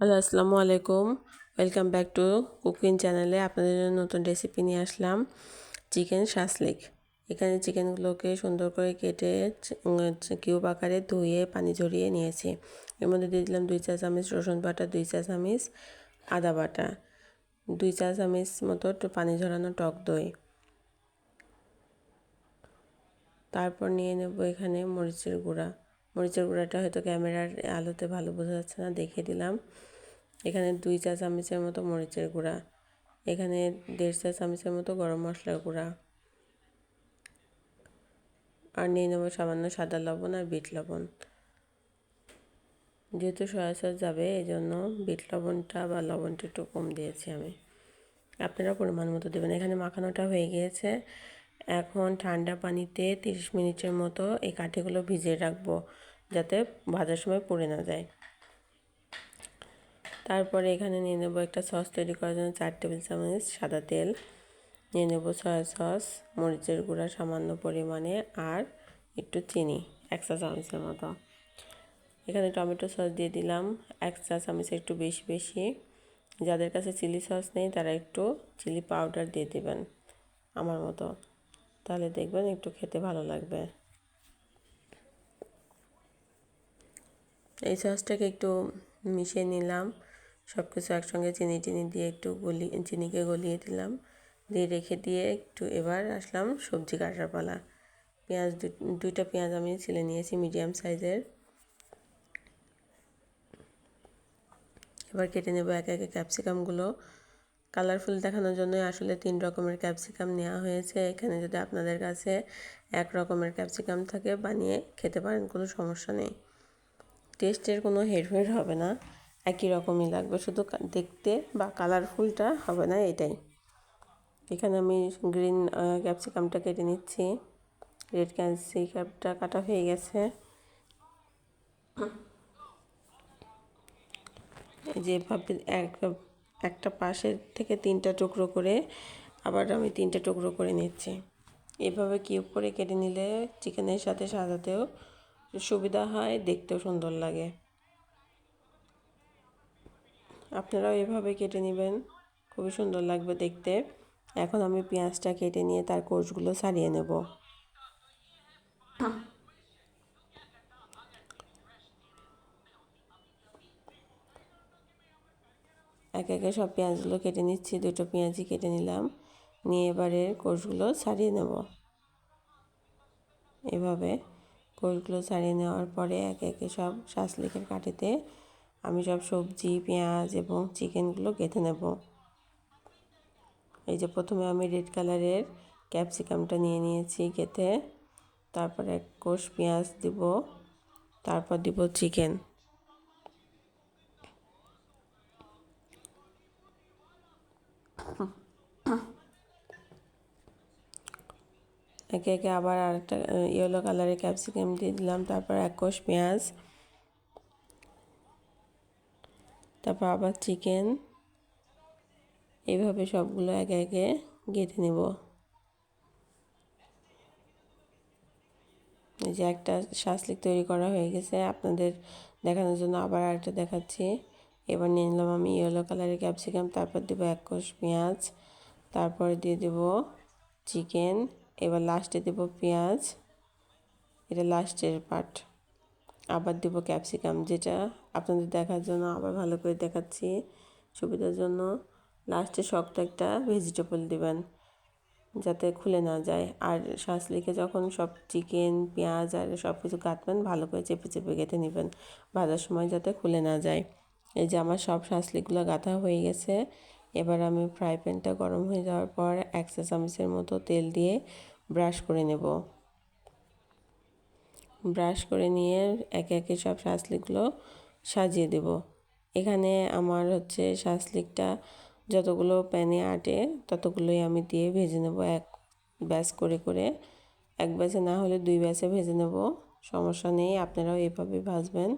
Hello, আসসালামু আলাইকুম। Welcome back to cooking চ্যানেলে আপনাদের জন্য নতুন রেসিপি নিয়ে আসলাম চিকেন শাসলিক এখানে চিকেনগুলোকে সুন্দর করে কেটে কিউব আকারে ধুয়ে, পানি ঝরিয়ে নিয়েছি। এর মধ্যে দিয়ে দিলাম দুই চা চামচ রসুন বাটা, দুই চা চামচ আদা বাটা, দুই চা চামচ মতো পানি ঝরানো টক দই। তারপর নিয়ে নেব এখানে মরিচের গুঁড়া। মরিচের গুঁড়াটা হয়তো ক্যামেরার আলোতে ভালো বোঝা যাচ্ছে না, দেখিয়ে দিলাম। এখানে দুই চা চামচের মতো মরিচের গুঁড়া, এখানে দেড় চা চামচের মতো গরম মশলার গুঁড়া। আর নিয়ে নেব সামান্য সাদা লবণ আর বিট লবণ। যেহেতু সয়া সস যাবে এই জন্য বিট লবণটা বা লবণটা একটু কম দিয়েছি আমি। আপনারা পরিমাণ মতো দেবেন। এখানে মাখানোটা হয়ে গিয়েছে। এখন ঠান্ডা পানিতে তিরিশ মিনিটের মতো এই কাঠিগুলো ভিজিয়ে রাখব। যাতে ভাজার সময় পড়ে না যায়। তারপরে এখানে নিয়ে নেব একটা সস তৈরি করার জন্য চার টেবিল চামচ সাদা তেল। নিয়ে নেব সয়া সস, মরিচের গুঁড়া সামান্য পরিমাণে আর একটু চিনি, এক চা চামচের মতো। এখানে টমেটো সস দিয়ে দিলাম, এক চা চামচ একটু বেশি বেশি। যাদের কাছে চিলি সস নেই, তারা একটু চিলি পাউডার দিয়ে দেবেন, আমার মতো। তাহলে দেখবেন একটু খেতে ভালো লাগবে। এই সসটাকে একটু মিশিয়ে নিলাম। সব কিছু একসঙ্গে চিনি টিনি দিয়ে একটু গলি, চিনিকে গলিয়ে দিলাম। দিয়ে রেখে দিয়ে একটু এবার আসলাম সবজি কাটার পালা। পেঁয়াজ দুইটা পেঁয়াজ আমি ছিলে নিয়েছি মিডিয়াম সাইজের। এবার কেটে নেব একে একে ক্যাপসিকামগুলো কালারফুল দেখানোর জন্যই আসলে তিন রকমের ক্যাপসিকাম নেওয়া হয়েছে। এখানে যদি আপনাদের কাছে এক রকমের ক্যাপসিকাম থাকে বানিয়ে খেতে পারেন, কোনো সমস্যা নেই। টেস্টের কোনো হেরফের হবে না। একই রকমই লাগবে। শুধু দেখতে বা কালারফুলটা হবে না এটাই। এখানে আমি গ্রিন ক্যাপসিকামটা কেটে নিচ্ছি। রেড ক্যাপসিকামটা কাটা হয়ে গেছে। যেভাবে এক, একটা পাশের থেকে তিনটা টুকরো করে আবার আমি তিনটা টুকরো করে নিচ্ছি। এভাবে কিউব করে কেটে নিলে চিকেনের সাথে সাজাতেও সুবিধা হয়, দেখতেও সুন্দর লাগে। আপনারাও এভাবে কেটে নেবেন। খুবই সুন্দর লাগবে দেখতে। এখন আমি পেঁয়াজটা কেটে নিয়ে তার কোষগুলো ছাড়িয়ে নেব। এক একে সব পেঁয়াজগুলো কেটে নিচ্ছি, দুটো পেঁয়াজই কেটে নিলাম। নিয়ে এবারে কোষগুলো ছাড়িয়ে নেব। এভাবে কোষগুলো ছাড়িয়ে নেওয়ার পরে একে একে সব শাসলিকের কাঠিতে আমি সব সবজি, পেঁয়াজ এবং চিকেনগুলো গেঁথে নেব। এই যে প্রথমে আমি রেড কালারের ক্যাপসিকামটা নিয়ে নিয়েছি গেঁথে। তারপর এক কোষ পেঁয়াজ দিব, তারপর দিব চিকেন। একে একে আবার আরেকটা ইয়েলো কালারের ক্যাপসিকাম দিয়ে দিলাম, তারপর এক কোষ পেঁয়াজ, তারপর আবার চিকেন এইভাবে সবগুলো একে একে গেঁথে নেব। এই যে একটা শাসলিক তৈরি করা হয়ে গেছে, আপনাদের দেখানোর জন্য আবার আরেকটা দেখাচ্ছি। এবার নিয়ে নিলাম আমি ইয়েলো কালারের ক্যাপসিকাম তারপর দেবো এক কোষ পেঁয়াজ, তারপরে দিয়ে দেব চিকেন এবার লাস্টে দেব পেঁয়াজ। এটা লাস্টের পার্ট আবার দেব ক্যাপসিকাম যেটা আপনাদের দেখার জন্য, আবার ভালো করে দেখাচ্ছি সুবিধার জন্য। লাস্টে শক্ত একটা ভেজিটেবল দেবেন, যাতে খুলে না যায়। আর শাঁসলিকে যখন সব চিকেন পেঁয়াজ আর সব কিছু কাটবেন, ভালো করে চেপে চেপে গেঁথে নেবেন। ভাজার সময় যাতে খুলে না যায়। এই যে আমার সব শাঁসলিকগুলো গাঁথা হয়ে গেছে। এবার আমি ফ্রাই প্যানটা গরম হয়ে যাওয়ার পর এক চা চামচের মতো তেল দিয়ে ব্রাশ করে নেব। ব্রাশ করে নিয়ে একে একে সব শাঁসলিকগুলো সাজিয়ে দেব। এখানে আমার হচ্ছে শাঁসলিকটা যতগুলো প্যানে আটে ততগুলোই আমি দিয়ে ভেজে নেব এক ব্যাস করে করে। এক ব্যাসে না হলে দুই ব্যাসে ভেজে নেব। সমস্যা নেই, আপনারাও এভাবে ভাজবেন।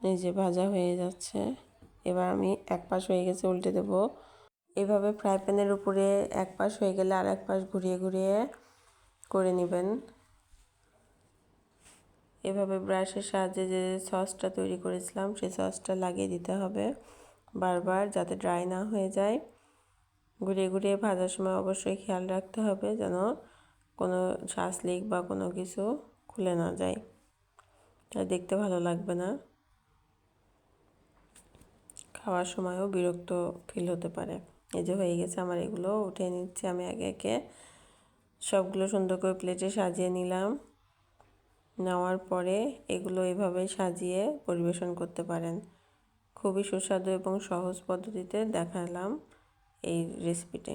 এই যে ভাজা হয়ে যাচ্ছে। এবার আমি এক পাশ হয়ে গেছে উল্টে দেব। এভাবে ফ্রাই প্যানের উপরে এক পাশ হয়ে গেলে আর এক পাশ ঘুরিয়ে ঘুরিয়ে করে নেবেন। এভাবে ব্রাশের সাহায্যে যে সসটা তৈরি করেছিলাম সেই সসটা লাগিয়ে দিতে হবে বারবার যাতে ড্রাই না হয়ে যায়। ঘুরিয়ে ঘুরিয়ে ভাজার সময় অবশ্যই খেয়াল রাখতে হবে যেন কোনো শ্বাস লিক বা কোনো কিছু খুলে না যায়। তা দেখতে ভালো লাগবে না। খাওয়ার সময়ও বিরক্ত ফিল হতে পারে। এই যে হয়ে গেছে আমার এগুলো উঠে নিচ্ছে আমি আগে একে। সবগুলো সুন্দর করে প্লেটে সাজিয়ে নিলাম। নেওয়ার পরে এগুলো এভাবে সাজিয়ে পরিবেশন করতে পারেন। খুবই সুস্বাদু এবং সহজ পদ্ধতিতে দেখালাম এই রেসিপিটি